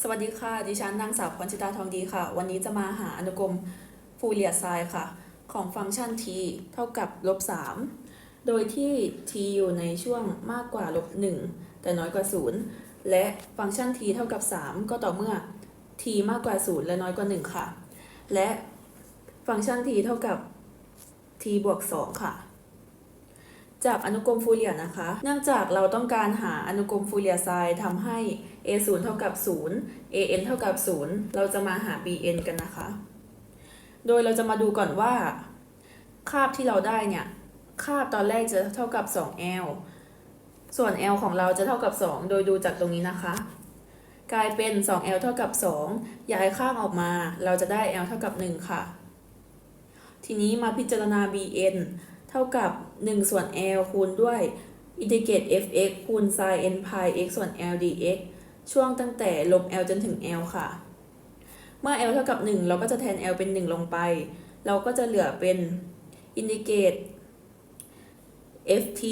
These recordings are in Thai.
สวัสดีค่ะ ดิฉันนางสาวพรชิตาทองดีค่ะ วันนี้จะมาหาอนุกรมฟูเรียไซน์ค่ะ ของฟังก์ชัน t เท่ากับลบ3โดยที่ t อยู่ในช่วงมากกว่าลบ1แต่น้อยกว่า 0 และฟังก์ชัน t เท่ากับ 3 ก็ต่อเมื่อ t มากกว่า 0 และน้อยกว่า 1 ค่ะ และฟังก์ชัน t เท่ากับ t บวก 2 ค่ะ จากอนุกรมฟูเรียนะคะ เนื่องจากเราต้องการหาอนุกรมฟูเรียไซน์ทำให้ a 0เท่ากับ 0 a n เท่ากับ 0 เราจะมาหา b n กันนะคะ โดยเราจะมาดูก่อนว่า คาบที่เราได้เนี่ยคาบตอนแรกจะเท่ากับ 2l ส่วน l ของเราจะเท่ากับ 2 โดยดูจากตรงนี้นะคะ กลายเป็น 2l เท่ากับ 2 ย้ายข้างออกมา เราจะได้ l เท่ากับ 1 ค่ะ ทีนี้มาพิจารณา bn เท่ากับ 1 ส่วน l คูณด้วยอินทิเกรต fx คูณ sin n pi x ส่วน l dx ช่วงตั้งแต่ลบ l จนถึง l ค่ะ เมื่อ l เท่ากับ 1 เราก็จะแทน l เป็น 1 ลงไป เราก็จะเหลือเป็นอินทิเกรต ft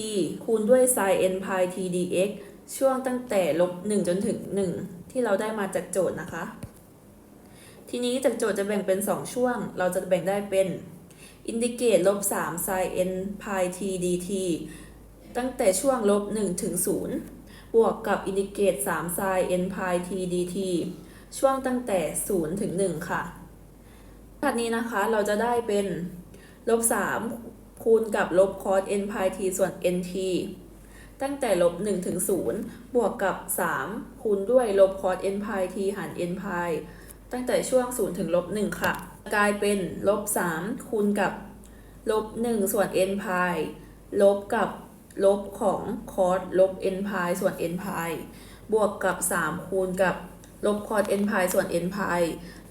คูณด้วย sin n pi t dx ช่วงตั้งแต่ลบ 1 จนถึง 1 ที่เราได้มาจากโจทย์นะคะ ทีนี้จากโจทย์จะแบ่งเป็น 2 ช่วง เราจะแบ่งได้เป็น อินทิเกตลบ3 sin n pi t dt ตั้งแต่ช่วงลบ1ถึง0บวกกับอินทิเกต3 sin n pi t dt ช่วงตั้งแต่ 0 ถึง 1 ค่ะแบบนี้นะคะเราจะได้เป็นลบ3คูณกับลบ cos n pi t ส่วน nt ตั้งแต่ลบ1ถึง0บวกกับ 3 คูณด้วยลบ cos n pi t หาร n pi ตั้งแต่ช่วง 0 ถึงลบ1ค่ะ กลายเป็นลบ3คูณกับลบ1ส่วน n pi ลบกับลบของ cos ลบ n pi ส่วน n pi บวกกับ 3 คูณกับลบ cos n pi ส่วน n pi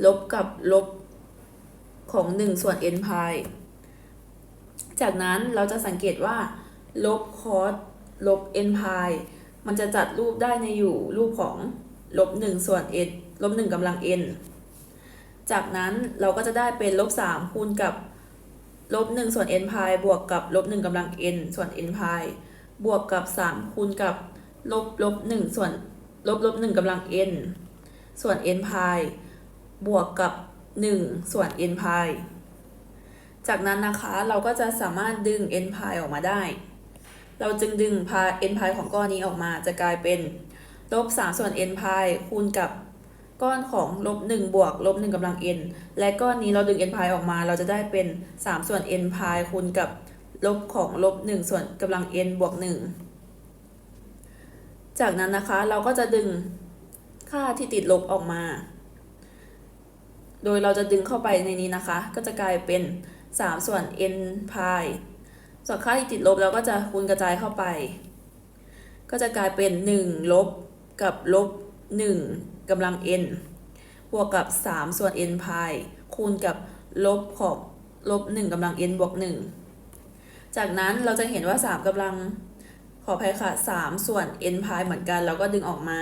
ลบกับลบของ 1 ส่วน n pi จากนั้นเราจะสังเกตว่า ลบ cos ลบ n pi มันจะจัดรูปได้ในอยู่รูปของลบ1ส่วน n ลบ1กำลัง n จากนั้นเราก็จะได้เป็นลบ3คูณกับลบ1ส่วน n pi บวกกับลบ1กำลัง n ส่วน n pi บวกกับ 3 คูณกับลบลบ1ส่วนลบลบ1กำลัง n ส่วน n pi บวกกับ 1 ส่วน n pi จากนั้นนะคะเราก็จะสามารถดึง n pi ออกมาได้ เราจึงดึง pi n pi ของก้อนนี้ออกมาจะกลายเป็นลบ3ส่วน n pi คูณกับ ก้อนของลบ1บวกลบ1กำลัง n และก้อนนี้เราดึง n pi ออกมา เราจะได้เป็น 3 ส่วน n pi คูณกับลบของลบ1ส่วนกำลัง n บวก 1 จากนั้นนะคะเราก็จะดึงค่าที่ติดลบออกมา โดยเราจะดึงเข้าไปในนี้นะคะ ก็จะกลายเป็น 3 ส่วน n pi ส่วนค่าที่ติดลบเราก็จะคูณกระจายเข้าไป ก็จะกลายเป็น 1 ลบกับลบ 1กำลัง n บวกกับ 3 ส่วน n pi คูณกับลบของลบ1กำลัง n บวก 1 จากนั้นเราจะเห็นว่า 3กำลังขออภัยค่ะ3ส่วน n pi เหมือนกันเราก็ดึงออกมา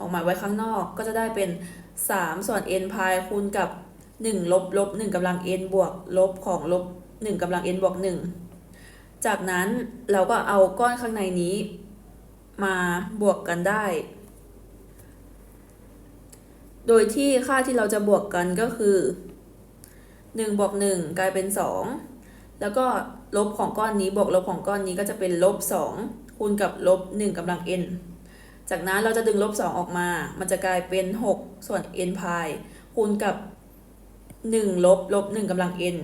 ออกมาไว้ข้างนอกก็จะได้เป็น 3 ส่วน n pi คูณกับ 1 ลบลบ1กำลัง n บวกลบของลบ1กำลัง n บวก 1 จากนั้นเราก็เอาก้อนข้างในนี้มาบวกกันได้ โดยที่ค่าที่เราจะบวกกันก็คือ 1บวก1กลายเป็น 2 แล้วก็ลบของก้อนนี้บวกลบของก้อนนี้ก็จะเป็นลบ2คูณกับลบ1กำลัง n จากนั้นเราจะดึงลบ2ออกมา มันจะกลายเป็น 6 ส่วน n pi คูณกับ 1 ลบลบ1กำลัง n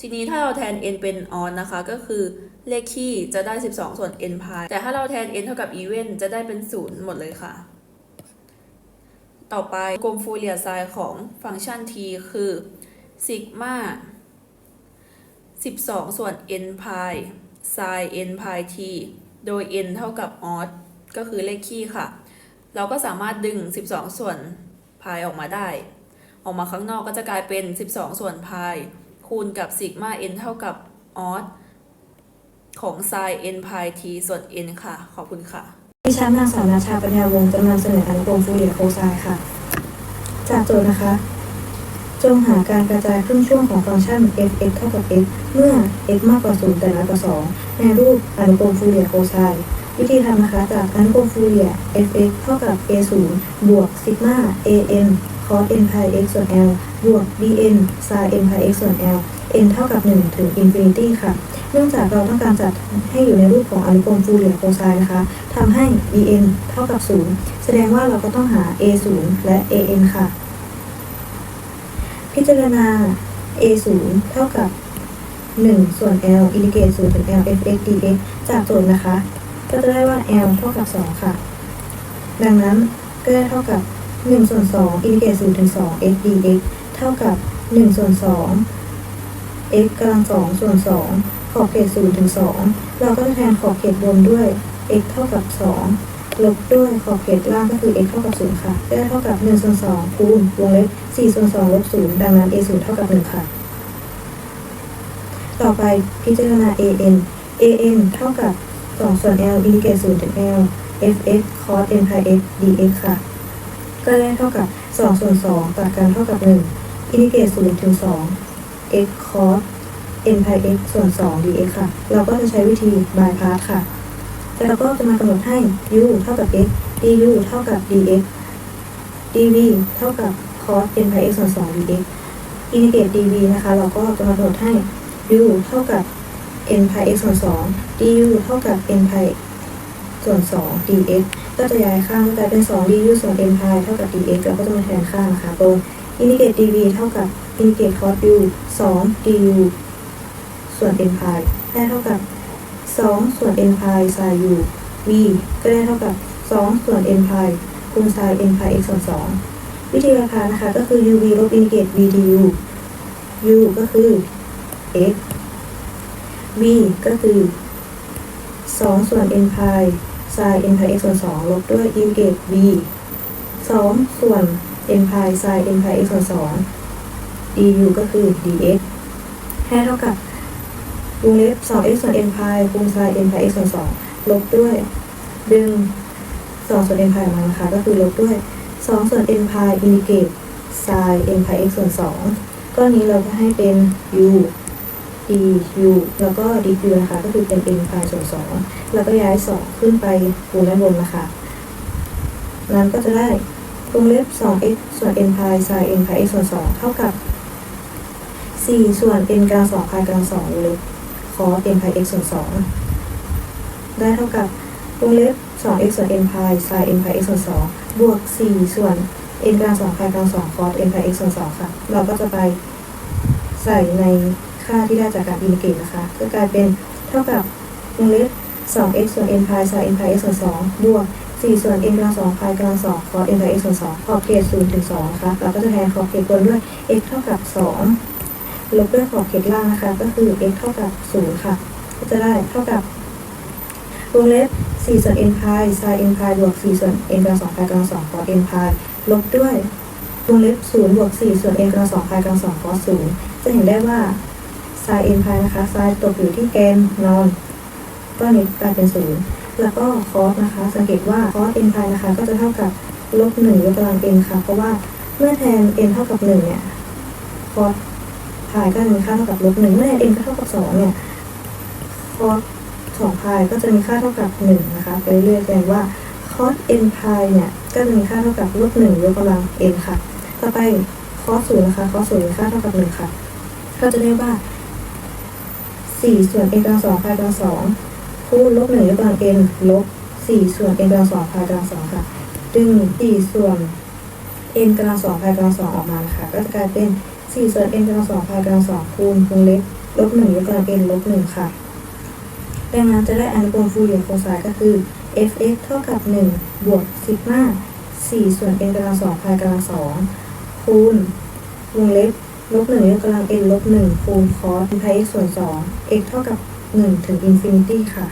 ทีนี้ถ้าเราแทน n เป็นออนนะคะ ก็คือเลขคี่จะได้ 12 ส่วน n pi แต่ถ้าเราแทน n เท่ากับ even จะได้เป็น 0 หมดเลยค่ะ ต่อไปกลมฟูเรียไซน์ของฟังก์ชัน t คือซิกมา12 ส่วน n pi sin n pi t โดย n เท่ากับออสก็คือเลขคี่ค่ะ เราก็สามารถดึง 12 ส่วน pi ออกมาได้ ออกมาข้างนอกก็จะกลายเป็น 12 ส่วน pi คูณกับซิกมา n เท่ากับออสของ sin n pi t ส่วน n ค่ะ ขอบคุณค่ะ ดิฉันนางสาวนาชาปัญญาวงศ์จะนำเสนออนุกรมฟูเรียโคไซน์ค่ะ จากโจทย์นะคะ จงหาการกระจายครึ่งช่วงของฟังก์ชัน f x เท่ากับ x เมื่อ x มากกว่า 0 แต่น้อยกว่า 2 ในรูปอนุกรมฟูเรียโคไซน์วิธีทำนะคะ จากอนุกรมฟูเรีย f(x) เท่ากับ a 0บวกซิกมา a n cos n pi x ส่วน l บวก b n sin n pi x ส่วน l n เท่ากับ 1 ถึง infinity ค่ะ เนื่องจากเราต้องการจัดให้อยู่ในรูปของอนุกรมฟูเรียโคไซน์นะคะทำให้ b n เท่ากับ 0 แสดงว่าเราก็ต้องหา a 0และ a n ค่ะ พิจารณา a 0เท่ากับ 1 ส่วน l อินทิเกรต0ถึง l f x dx จากโจทย์นะคะ ก็จะได้ว่า l เท่ากับ 2 ค่ะ ดังนั้นก็ได้เท่ากับ 1 ส่วน 2 อินทิเกรต0ถึง 2 x dx เท่ากับ 1 ส่วน 2 x กำลัง 2 ส่วน 2 ขอบเขต0ถึง2เราก็จะแทนขอบเขตบนด้วย x เท่ากับ 2 ลบด้วยขอบเขตล่างก็คือ x เท่ากับ0ค่ะก็ได้เท่ากับ1ส่วน2คูณวงเล็บ4ส่วน2ลบ0ดังนั้น a 0เท่ากับ 1 ค่ะ ต่อไปพิจารณา an an เท่ากับ 2 ส่วน l อินทิเกรต0ถึง l fx cos n pi x dx ค่ะ ก็ได้เท่ากับ 2 ส่วน 2 ตัดกันเท่ากับ 1 อินทิเกรต0ถึง2 x cos n pi x ส่วน 2 dx ค่ะ เราก็จะใช้วิธี by part ค่ะ แล้วเราก็จะมากำหนดให้ u เท่ากับ x du เท่ากับ dx dv เท่ากับ cos n pi x ส่วน 2 dx อินทิเกรต dv นะคะ เราก็จะมากำหนดให้ u เท่ากับ n pi x ส่วน 2 du เท่ากับ n pi ส่วน 2 dx ก็จะย้ายข้างกลายเป็น 2 du ส่วน n pi เท่ากับ dx แล้วก็จะมาแทนค่านะคะตรงอินทิเกรต dv เท่ากับอินทิเกรต cos u 2 du ส่วน n pi ได้เท่ากับ 2 ส่วน n pi sin u v ก็ได้เท่ากับ 2 ส่วน n pi คูณ sin n pi x ส่วน 2 วิธีการพานะคะก็คือ uv ลบอินทิเกรต v du u ก็คือ x v ก็คือ 2 ส่วน n pi sin n pi x ส่วน 2 ลบด้วยอินทิเกรต v 2 ส่วน n pi sin n pi x ส่วน 2 du ก็คือ dx ให้เท่ากับ วงเล็บ 2x ส่วน n pi คูณ sin n pi x ส่วน 2 ลบด้วย ดึง 2 ส่วน n pi ออกมานะคะ ก็คือลบด้วย 2 ส่วน n pi อินทิเกต sin n pi x ส่วน 2 ก้อนนี้เราจะให้เป็น u du แล้วก็ dq นะคะ ก็คือเป็น n pi ส่วน 2 แล้วก็ย้าย 2 ขึ้นไปคูณด้านบนนะคะนั้นก็จะได้วงเล็บ 2x ส่วน n pi sin n pi x ส่วน 2 เท่ากับ 4 ส่วน n กำลัง2 pi กำลัง2วงเล็บ cos n pi x ส่วน2ได้เท่ากับวงเล็บ 2x ส่วน n pi sin n pi x ส่วน2บวก 4 ส่วน n กลัง2 pi กลัง2 cos n pi x ส่วน2ค่ะ เราก็จะไปใส่ในค่าที่ได้จากการอินทิเกรตนะคะ ก็กลายเป็นเท่ากับวงเล็บ 2x ส่วน n pi sin n pi x ส่วน2บวก 4 ส่วน n กลัง2 pi กลัง2 cos n pi x ส่วน2ขอบเขต0ถึง2นะคะ เราก็จะแทนขอบเขตบนด้วย x เท่ากับ 2 ลบด้วยขอบเขตล่างนะคะ ก็คือ x เท่ากับ0ค่ะ ก็จะได้เท่ากับวงเล็บ4ส่วน n pi sin n pi บวก4ส่วน n กำลัง2 pi กำลัง2 cos n pi ลบด้วยวงเล็บ0บวก4ส่วน n กำลัง2 pi กำลัง2 cos 0จะเห็นได้ว่า sin n pi นะคะ sin ตกอยู่ที่แกนนอนก็นี้กลายเป็น 0 แล้วก็ cos นะคะ สังเกตว่า cos n pi นะคะ ก็จะเท่ากับลบ1ยกกำลัง n ค่ะ เพราะว่าเมื่อแทน n เท่ากับ1เนี่ย cos pi ก็จะมีค่าเท่ากับลบ1เมื่อแทน n ก็เท่ากับ2เนี่ย cos 2 pi ก็จะมีค่าเท่ากับ1นะคะ ไปเรื่อยๆแปลว่า cos n pi เนี่ย ก็จะมีค่าเท่ากับลบ1ยกกำลัง n ค่ะ ต่อไป cos 0นย์นะคะ cos 0มีค่าเท่ากับ1ค่ะ ก็จะได้ว่า4ส่วน n กำลัง2 pi กำลัง2คูณลบ1ยกกำลัง n ลบ4ส่วน n กำลัง2 pi กำลัง2ค่ะ ดึง4ส่วน n กำลัง2 pi กำลัง2ออกมานะคะก็จะกลายเป็น สี่ส่วน n กำลังสองพายกำลังสองคูณวงเล็บลบหนึ่งยกกำลังเอ็นลบหนึ่งค่ะ ดังนั้นจะได้อนุกรมฟูเรียโคไซน์ก็คือ f(x) เท่ากับหนึ่งบวกซิกมาสี่ส่วนเอ็นกำลังสองพายกำลังสองคูณวงเล็บลบหนึ่งยกกำลังเอ็นลบหนึ่งคูณคอสพาย x ส่วนสอง x เท่ากับหนึ่งถึงอินฟินิตี้ค่ะ